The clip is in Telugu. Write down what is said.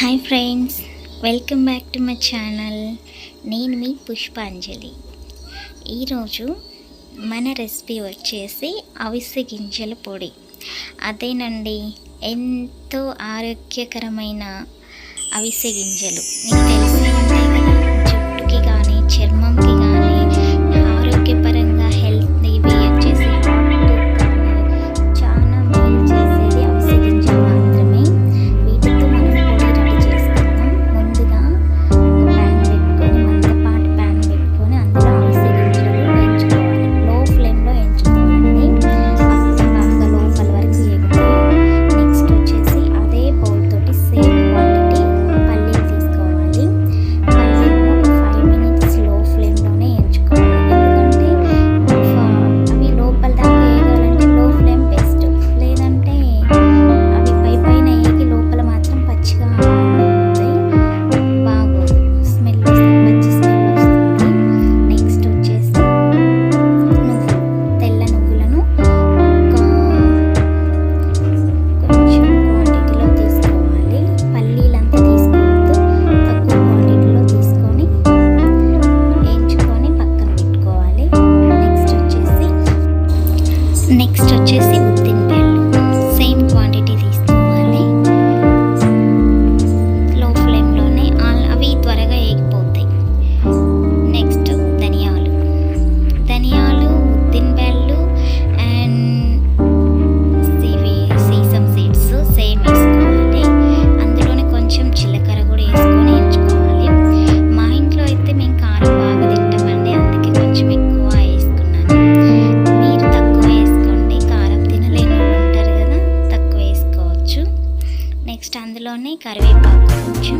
Hi friends welcome back to my channel. నేను మీ పుష్పాంజలి. ఈరోజు మన రెసిపీ వచ్చేసి అవిసె గింజల పొడి. అదేనండి ఎంతో ఆరోగ్యకరమైన అవిసె గింజలు. మీకు తెలిసి నెక్స్ట్ వచ్చేసి దీంట్లోనే కరివేపాకు కొంచెం